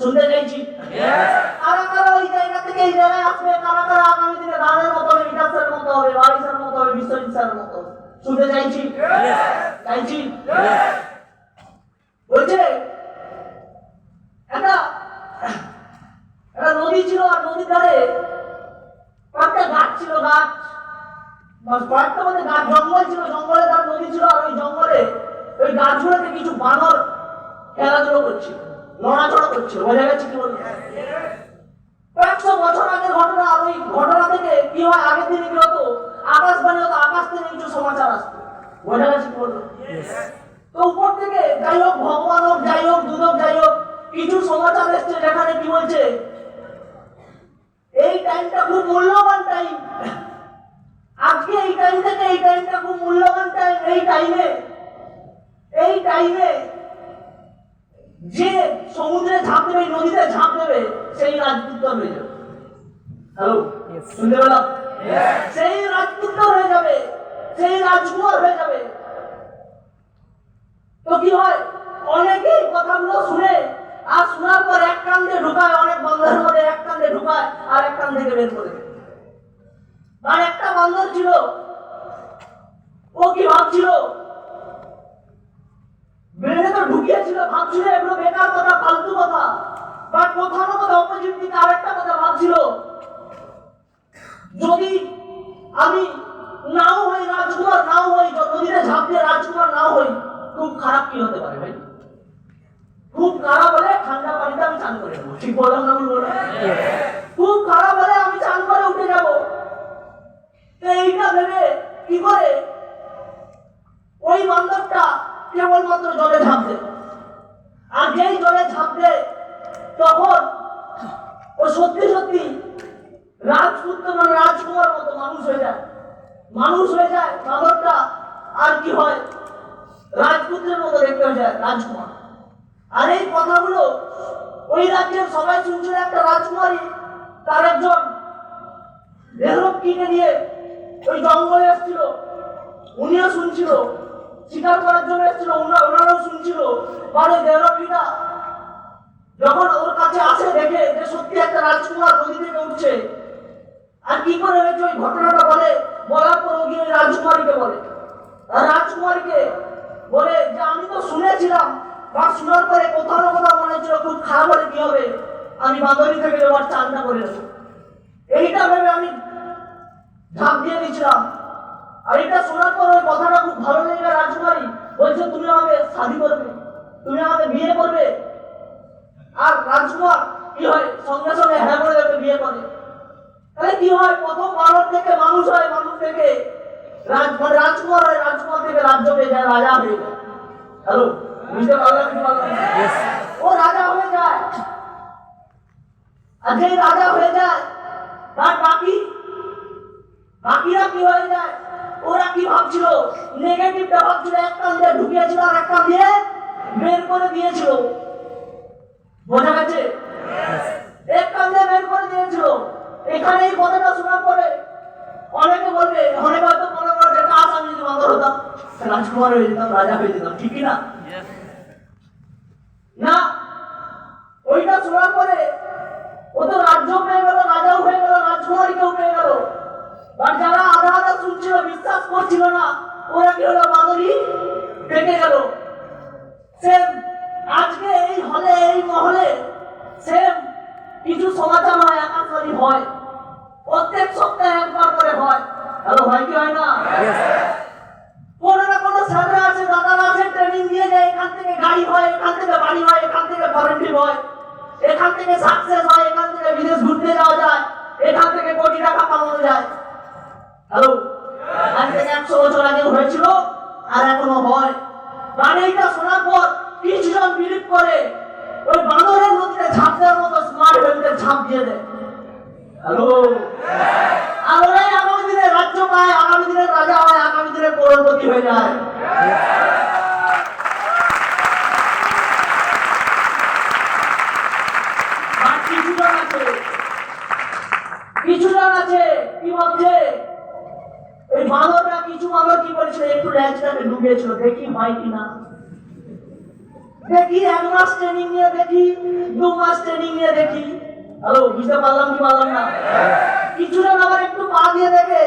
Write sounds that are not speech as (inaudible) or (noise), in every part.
শুনতে চাইছি কারা কারা ওই জায়গা থেকে এই জায়গায় আসবে কারা কারা আগামী দিনে মতো হবে বিকাশের মতো হবে বারিশের মতো হবে মতো শুনতে চাইছি? চাইছি? বলছে একটা একটা নদী ছিল আর নদীর ধারে কয়েকটা গাছ ছিল গাছ কয়েকটা মধ্যে গাছ জঙ্গল ছিল জঙ্গলে তার নদী ছিল আর ওই জঙ্গলে ওই গাছগুলোতে কিছু বানর খেলাধুলো করছিল। নড়াচড়া করছিল বোঝা গেছে কি বলব? কয়েকশো বছর আগের ঘটনা আর ওই ঘটনা থেকে কি হয়? আগের দিনে কি হতো? আকাশবাণী হতো আকাশ থেকে কিছু সমাচার আসতো। বোঝা গেছে কি বলব? তো উপর থেকে যাই হোক ভগবান হোক যাই হোক দুধ হোক যাই হোক কিছু সমাচার এসছে যেখানে কি বলছে? এই টাইমটা খুব মূল্যবান টাইম আজকে এই টাইম থেকে এই টাইমটা খুব মূল্যবান টাইম এই টাইমে এই টাইমে যে সমুদ্রে ঝাঁপ দেবে নদীতে ঝাঁপ দেবে সেই রাজপুত্র হয়ে যাবে। হ্যালো শুনতে পেলাম? সেই রাজপুত্র হয়ে যাবে সেই রাজকুমার হয়ে যাবে। তো কি হয়? অনেকেই কথাগুলো শুনে আর শোনার পর এক কান দিয়ে ঢুকায় অনেক বন্ধের মধ্যে এক কান দিয়ে ঢুকায় আর এক কান থেকে বের করে আর একটা বান্দর ছিল ও কি ভাবছিল? ভাবছিল, এগুলো বেকার কথা কথা। কোথাও আরেকটা কথা ভাবছিল। যদি আমি নাও হই রাজকুমার, নাও হই দিয়ে রাজকুমার নাও হই, খুব খারাপ কি হতে পারে ভাই? খুব খারাপ হলে ঠান্ডা পানিতে আমি চান করে ঠিক বললাম না বললাম? খুব খারাপ হলে আমি চান করে উঠে যাব। এইটা ভেবে কি করে? ওই বান্দরটা কেবলমাত্র জলে ঝাঁপ দেয় আর যেই জলে ঝাঁপ দেয় তখন ও সত্যি সত্যি রাজপুত্র মানে রাজকুমার মতো মানুষ হয়ে যায়। মানুষ হয়ে যায় বান্দরটা আর কি হয়? রাজপুত্রের মতো দেখতে হয়ে যায়, রাজকুমার। আর এই কথাগুলো ওই রাজ্যের সবাই শুনছিল একটা রাজকুমারী, তার একজন দেহরব কিনে নিয়ে ওই জঙ্গলে এসেছিল। উনিও শুনছিল। শিকার করার জন্য এসেছিল ওনারাও শুনছিল। ওই দেহরবীটা যখন ওর কাছে আসে, দেখে যে সত্যি একটা রাজকুমার নদী থেকে উঠছে। আর কি করে হয়েছে ওই ঘটনাটা বলে? বলার পর ও গিয়ে রাজকুমারীকে বলে। রাজকুমারীকে বলে যে, আমি তো শুনেছিলাম, বা শোনার পরে কোথাও না কোথাও মনে হচ্ছিল খুব খারাপ হলে কি হবে? আমি বাদরি থেকে এবার চানটা করে নেব এইটা ভেবে আমি ঝাঁপ দিয়ে দিয়েছিলাম আর এটা শোনার পর ওই কথাটা খুব ভালো লেগে গেল রাজকুমারী বলছে তুমি আমাকে শাদি করবে। তুমি আমাকে বিয়ে করবে। আর রাজকুমার কি হয়? সঙ্গে সঙ্গে হ্যাঁ করে দেবে বিয়ে করে। তাহলে কি হয়? প্রথম মানুষ থেকে মানুষ হয় মানুষ থেকে রাজ মানে রাজকুমার হয় রাজকুমার থেকে রাজ্য পেয়ে যায় রাজা হয়ে যায়। হ্যালো? বুঝতে পারলাম ও রাজা হয়ে যায়। আর যেই রাজা হয়ে যায় তার বাকি বাকিরা কি হয়ে যায়? ভাবছিল নেগেটিভটা ভাবছিল এক কান দিয়ে ঢুকিয়েছিল আর এক কান দিয়ে বের করে দিয়েছিল। বোঝা গেছে? এক কান দিয়ে বের করে দিয়েছিল। এখানে এই কথাটা শোনার পরে অনেকে বলবে অনেকে হয়তো মনে করে যে কাজ আমি যদি বান্দর হতাম রাজকুমার হয়ে যেতাম রাজা হয়ে যেতাম ঠিকই না? না ওইটা শোনার পরে ও তো রাজ্য পেয়ে গেল রাজাও হয়ে গেল রাজকুমারীকেও পেয়ে গেল আর যারা আধা আধা শুনছিল বিশ্বাস করছিল না ওরা কি হলো বাদরি পেকে গেল সেম আজকে এই হলে এই মহলে সেম সমাচার হয় আকাশবাণী হয় প্রত্যেক সপ্তাহে একবার করে হয় হ্যালো হয় কি হয় না? কোনো না কোনো স্যাররা আছে দাদারা আছে ট্রেনিং দিয়ে যায় এখান থেকে গাড়ি হয় এখান থেকে বাড়ি হয় এখান থেকে ফরেন্টিভ হয়। এখান থেকে সাকসেস হয় এখান থেকে বিদেশ ঘুরতে যাওয়া যায় এখান থেকে কোটি টাকা কামানো যায়। হ্যালো? আজ থেকে একশো বছর আগে হয়েছিল আর এখনও হয়। মানে এইটা শোনার পর কিছুজন বিলিভ করে হয়ে দিয়ে দেয়। হ্যালো? আগামী দিনে রাজ্য পায়, আগামী রাজা হয়, আগামী দিনে করোড়পতি হয়ে যায়। কিছুজন আছে। কি ভাবছে? এই বাঁদরটা কিছু বাঁদর কি করেছিল একটু ল্যাচটাকে ডুবিয়েছিল, দেখি হয় কি না। দেখি এক মাস ট্রেনিং নিয়ে দেখি, দু মাস ট্রেনিং নিয়ে দেখি। হ্যালো, বুঝতে পারলাম কি পারলাম না? কিছুজন আবার একটু পা দিয়ে দেখে।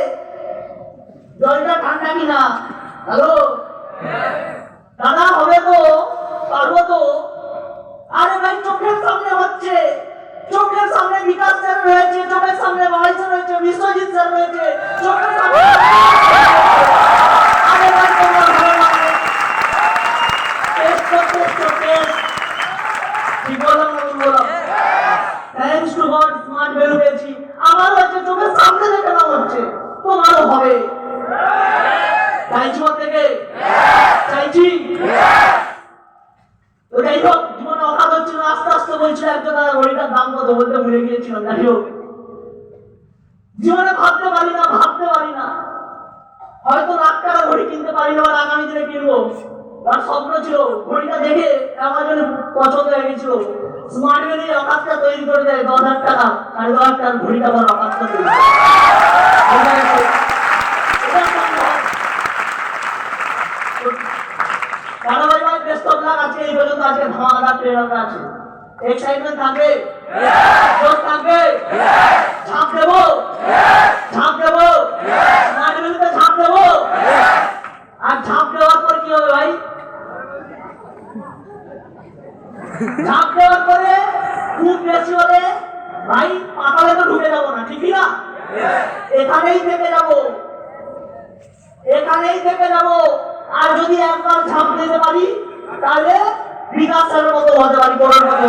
জলটা ঠান্ডা কিনা? হ্যালো? দাদা, হবে তো? পারব তো? আরে ভাই, চোখের সামনে হচ্ছে। চোখের সামনে বিকাশ রয়েছে, চোখের স্মার্ট আমার হচ্ছে চোখের সামনে দেখে নাম হচ্ছে। তোমারও হবে। থেকে? চাইছি? যাই হোক, জীবনে অকাল হচ্ছিল আস্তে আস্তে বলছিল একজন ঘড়িটার দাম কত বলতে ভুলে গিয়েছিলাম যাই হোক, জীবনে ভাবতে পারি না, ভাবতে পারি না। হয়তো লাখ টাকা ঘড়ি কিনতে পারি না আর আগামী দিনে কিনবো। তার স্বপ্ন ছিল ঘড়িটা দেখে অ্যামাজনে পছন্দ হয়ে গেছিল। স্মার্ট ভ্যালি অকাতটা তৈরি করে দেয় দশ হাজার টাকা। সাড়ে দশ হাজার টাকার ঘড়িটা আমার অকাতটা তৈরি আজকে এই পর্যন্ত আজকে ধামাকাদার আছে। এক্সাইটমেন্ট থাকবে? জোশ থাকবে? ঝাঁপ দেবো? ঝাঁপ দেবো? স্মার্ট ভ্যালিতে ঝাঁপ দেবো? আর ঝাঁপ দেওয়ার পর কি হবে ভাই? (laughs) ঝাঁপ বেশি হলে ভাই, পাতালে তো ঢুকে যাব না, ঠিকই না? এখানেই থেকে যাব। এখানেই থেকে যাব। আর যদি একবার ঝাঁপ দিতে পারি, তাহলে বিকাশের মতো হতে পারি, বড় মতো